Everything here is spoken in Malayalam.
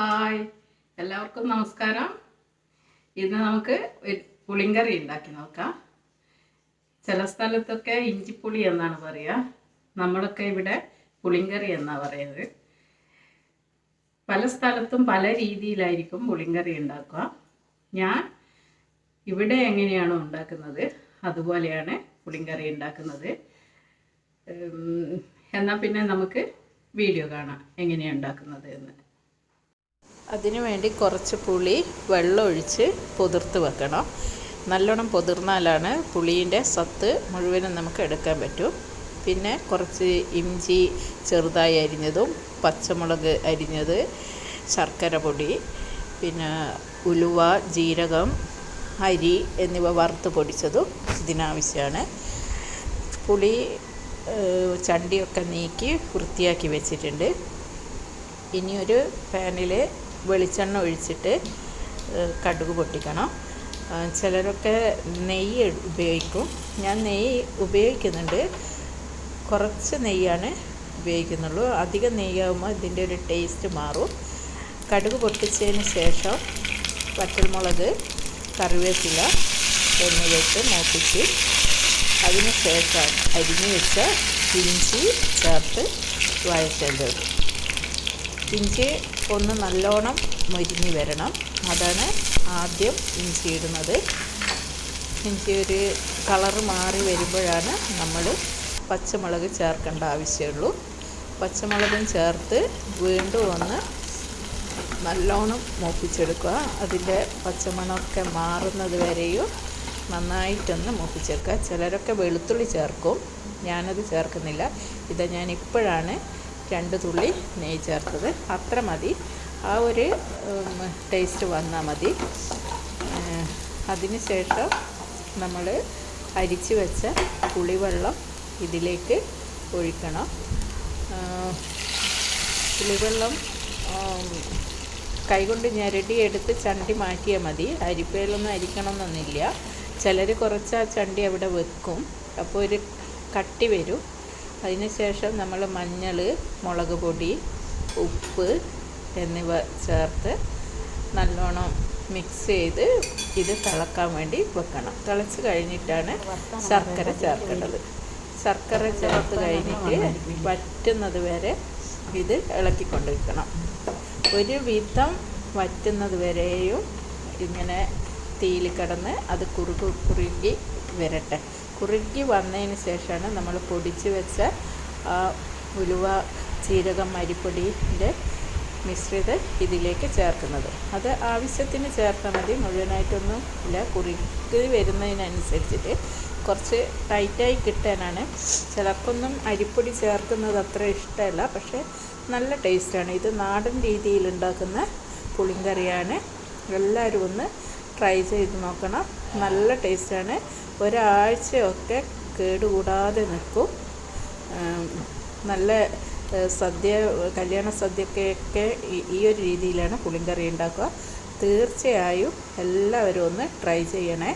ഹായ്. എല്ലാവർക്കും നമസ്കാരം. ഇന്ന് നമുക്ക് പുളിങ്കറി ഉണ്ടാക്കി നോക്കാം. ചില സ്ഥലത്തൊക്കെ ഇഞ്ചിപ്പുളി എന്നാണ് പറയുക. നമ്മളൊക്കെ ഇവിടെ പുളിങ്കറി എന്നാണ് പറയുന്നത്. പല സ്ഥലത്തും പല രീതിയിലായിരിക്കും പുളിങ്കറി ഉണ്ടാക്കുക. ഞാൻ ഇവിടെ എങ്ങനെയാണോ ഉണ്ടാക്കുന്നത് അതുപോലെയാണ് പുളിങ്കറി ഉണ്ടാക്കുന്നത്. എന്നാൽ പിന്നെ നമുക്ക് വീഡിയോ കാണാം എങ്ങനെയാണ് ഉണ്ടാക്കുന്നത് എന്ന്. അതിനു വേണ്ടി കുറച്ച് പുളി വെള്ളം ഒഴിച്ച് പൊതിർത്ത് വെക്കണം. നല്ലോണം പൊതിർന്നാലാണ് പുളീന്റെ സത്ത് മുഴുവനും നമുക്ക് എടുക്കാൻ പറ്റും. പിന്നെ കുറച്ച് ഇഞ്ചി ചെറുതായി അരിഞ്ഞതും പച്ചമുളക് അരിഞ്ഞത് ശർക്കര പൊടി പിന്നെ ഉലുവ ജീരകം അരി എന്നിവ വറുത്ത് പൊടിച്ചതും ഇതിനാവശ്യമാണ്. പുളി ചണ്ടിയൊക്കെ നീക്കി വൃത്തിയാക്കി വെച്ചിട്ടുണ്ട്. ഇനിയൊരു പാനിൽ വെളിച്ചെണ്ണ ഒഴിച്ചിട്ട് കടുക് പൊട്ടിക്കണം. ചിലരൊക്കെ നെയ്യ് ഉപയോഗിക്കും. ഞാൻ നെയ്യ് ഉപയോഗിക്കുന്നുണ്ട്. കുറച്ച് നെയ്യാണ് ഉപയോഗിക്കുന്നുള്ളൂ. അധികം നെയ്യാകുമ്പോൾ ഇതിന്റെ ഒരു ടേസ്റ്റ് മാറും. കടുക് പൊട്ടിച്ചതിന് ശേഷം വറ്റൽമുളക് കറിവേപ്പില എന്നിവയ്ക്ക് മൂപ്പിച്ച് അതിന് ശേഷം അരിഞ്ഞു വെച്ച ഇഞ്ചി ചേർത്ത് വഴറ്റേണ്ടത് ഇഞ്ചി ഒന്ന് നല്ലോണം മൊരിഞ്ഞ് വരണം. അതാണ് ആദ്യം ഇഞ്ചി ഇടുന്നത് ഇഞ്ചി ഒരു കളറ് മാറി വരുമ്പോഴാണ് നമ്മൾ പച്ചമുളക് ചേർക്കേണ്ട ആവശ്യമുള്ളൂ. പച്ചമുളകും ചേർത്ത് വീണ്ടും ഒന്ന് നല്ലോണം മൂപ്പിച്ചെടുക്കുക. അതിന്റെ പച്ചമണമൊക്കെ മാറുന്നത് വരെയും നന്നായിട്ടൊന്ന് മൂപ്പിച്ചെടുക്കുക. ചിലരൊക്കെ വെളുത്തുള്ളി ചേർക്കും. ഞാനത് ചേർക്കുന്നില്ല. ഇത് ഞാൻ ഇപ്പോഴാണ് രണ്ട് തുള്ളി നെയ്യ് ചേർത്തത്. അത്ര മതി. ആ ഒരു ടേസ്റ്റ് വന്നാൽ മതി. അതിനുശേഷം ശേഷം നമ്മൾ അരിച്ചു വെച്ച പുളിവെള്ളം ഇതിലേക്ക് ഒഴിക്കണം. പുളിവെള്ളം കൈകൊണ്ട് ഞെരടിയെടുത്ത് ചണ്ടി മാറ്റിയാൽ മതി. അരിപ്പയിലൊന്നും അരിക്കണമെന്നൊന്നുമില്ല. ചിലർ കുറച്ച് ആ ചണ്ടി അവിടെ വെക്കും. അപ്പോൾ ഒരു കട്ടി വരും. അതിന് ശേഷം നമ്മൾ മഞ്ഞൾ മുളക് പൊടി ഉപ്പ് എന്നിവ ചേർത്ത് നല്ലോണം മിക്സ് ചെയ്ത് ഇത് തിളക്കാൻ വേണ്ടി വെക്കണം. തിളച്ച് കഴിഞ്ഞിട്ടാണ് ശർക്കര ചേർക്കേണ്ടത്. ശർക്കര ചേർത്ത് കഴിഞ്ഞിട്ട് വറ്റുന്നത് വരെ ഇത് ഇളക്കിക്കൊണ്ടിരിക്കണം. ഒരു വിധം വറ്റുന്നത് വരെയും ഇങ്ങനെ തീയിൽ കിടന്ന് അത് കുറുകു കുറുകി വരട്ടെ. കുറുകി വന്നതിന് ശേഷമാണ് നമ്മൾ പൊടിച്ച് വെച്ച ഉലുവ ജീരകം അരിപ്പൊടിന്റെ മിശ്രിത ഇതിലേക്ക് ചേർക്കുന്നത്. അത് ആവശ്യത്തിന് ചേർത്താൽ മതി. മുഴുവനായിട്ടൊന്നും ഇല്ല. കുറുകി വരുന്നതിനനുസരിച്ചിട്ട് കുറച്ച് ടൈറ്റായി കിട്ടാനാണ്. ചിലർക്കൊന്നും അരിപ്പൊടി ചേർക്കുന്നത് അത്ര ഇഷ്ടമല്ല. പക്ഷേ നല്ല ടേസ്റ്റാണ്. ഇത് നാടൻ രീതിയിൽ ഉണ്ടാക്കുന്ന പുളിങ്കറിയാണ്. എല്ലാവരും ഒന്ന് ട്രൈ ചെയ്ത് നോക്കണം. നല്ല ടേസ്റ്റാണ്. ഒരാഴ്ചയൊക്കെ കേടുകൂടാതെ നിൽക്കും. നല്ല സദ്യ കല്യാണ സദ്യക്കൊക്കെ ഈ- ഒരു രീതിയിലാണ് പുളിങ്കറി ഉണ്ടാക്കുക. തീർച്ചയായും എല്ലാവരും ഒന്ന് ട്രൈ ചെയ്യണേ.